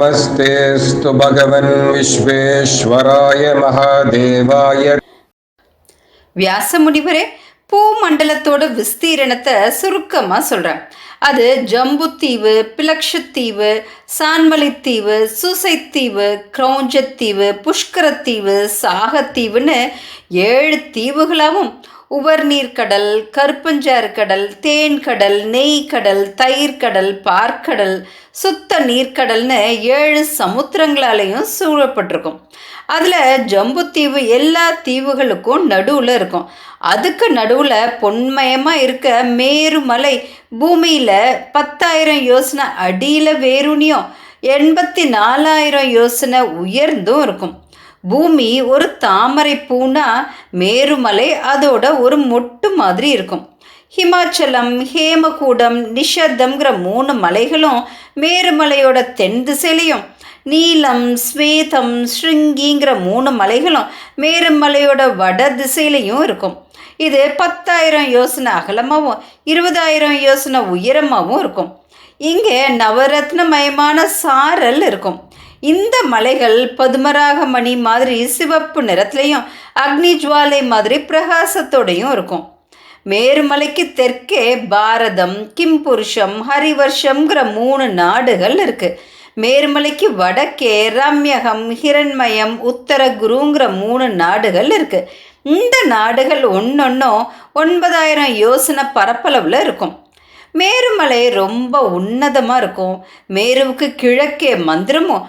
नमस्तेऽस्तु भगवन् विश्वेश्वराय महादेवाय வியாச முனிவரே பூமண்டலத்தோட விஸ்தீரணத்தை சுருக்கமாக சொல்கிறேன் அது ஜம்புத்தீவு பிலக்ஷத்தீவு சான்மலைத்தீவு சூசைத்தீவு கிரௌஞ்சத்தீவு புஷ்கரத்தீவு சாகத்தீவுன்னு ஏழு தீவுகளாகவும் உவர்நீர்க்கடல் கருப்பஞ்சாறு கடல் தேன் கடல் நெய் கடல் தயிர் கடல் பார்க்கடல் சுத்த நீர்க்கடல்னு ஏழு சமுத்திரங்களாலேயும் சூழப்பட்டிருக்கும். அதில் ஜம்புத்தீவு எல்லா தீவுகளுக்கும் நடுவில் இருக்கும். அதுக்கு நடுவில் பொன்மயமாக இருக்க மேருமலை பூமியில் பத்தாயிரம் யோசனை அடியில் வேரூனியும் எண்பத்தி நாலாயிரம் யோசனை உயர்ந்தும் இருக்கும். பூமி ஒரு தாமரை பூனா மேருமலை அதோட ஒரு மொட்டு மாதிரி இருக்கும். ஹிமாச்சலம் ஹேமகூடம் நிஷத்தம்ங்கிற மூணு மலைகளும் மேருமலையோட தென் திசையிலையும். நீலம் ஸ்வேதம் ஸ்ருங்கிங்கிற மூணு மலைகளும் மேருமலையோட வட திசையிலையும் இருக்கும். இது பத்தாயிரம் யோசனை அகலமாகவும் இருபதாயிரம் யோசனை உயரமாகவும் இருக்கும். இங்கே நவரத்னமயமான சாரல் இருக்கும். இந்த மலைகள் பதுமராக மணி மாதிரி சிவப்பு நிறத்துலையும் அக்னி ஜுவாலை மாதிரி பிரகாசத்தோடையும் இருக்கும். மேருமலைக்கு தெற்கே பாரதம் கிம்புருஷம் ஹரிவர்ஷம்ங்கிற மூணு நாடுகள் இருக்குது மேருமலைக்கு வடக்கே ரம்யகம் ஹிரண்மயம் உத்தர குருங்கிற மூணு நாடுகள் இருக்குது இந்த நாடுகள் ஒன்றொன்றும் ஒன்பதாயிரம் யோசனை பரப்பளவில் இருக்கும். மேருமலை ரொம்ப உன்னதமாக இருக்கும். மேருவுக்கு கிழக்கே மந்திரமும்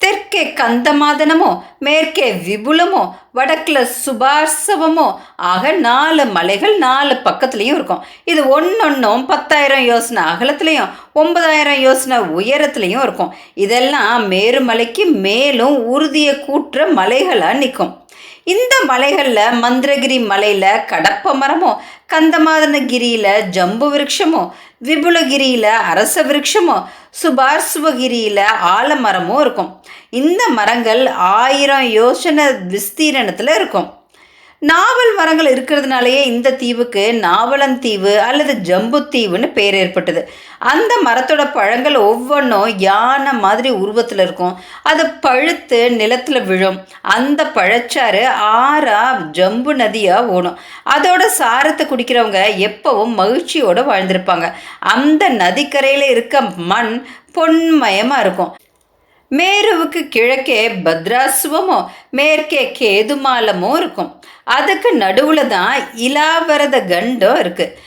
தெற்கே கந்தமாதனமோ மேற்கே விபுலமோ வடக்கில் சுபார்சவமோ ஆக நாலு மலைகள் நாலு பக்கத்துலேயும் இருக்கும். இது ஒன்றொன்றும் பத்தாயிரம் யோசனை அகலத்துலேயும் ஒன்பதாயிரம் யோசனை உயரத்துலேயும் இருக்கும். இதெல்லாம் மேருமலைக்கு மேலும் உறுதியை கூட்டுற மலைகளாக நிற்கும். இந்த மலைகளில் மந்திரகிரி மலையில் கடப்ப மரமோ கந்தமாதனகிரியில் ஜம்பு விருட்சமோ விபுலகிரியில் அரச விருட்சமோ சுபார்சுவகிரியில் ஆலமரமும் இருக்கும். இந்த மரங்கள் ஆயிரம் யோசனை விஸ்தீரணத்தில் இருக்கும். நாவல் மரங்கள் இருக்கிறதுனாலயே இந்த தீவுக்கு நாவலந்தீவு அல்லது ஜம்புத்தீவுன்னு பேர் ஏற்பட்டது. அந்த மரத்தோட பழங்கள் ஒவ்வொன்றும் யானை மாதிரி உருவத்தில் இருக்கும். அது பழுத்து நிலத்தில் விழும். அந்த பழச்சாறு ஆறா ஜம்பு நதியாக ஓடும். அதோட சாரத்தை குடிக்கிறவங்க எப்பவும் மகிழ்ச்சியோடு வாழ்ந்திருப்பாங்க. அந்த நதிக்கரையில் இருக்க மண் பொன்மயமாக இருக்கும். மேருவுக்கு கிழக்கே பத்ராசுவமோ மேற்கே கேதுமாலமோ இருக்கும். அதுக்கு நடுவில் தான் இலாவரத கண்டம் இருக்குது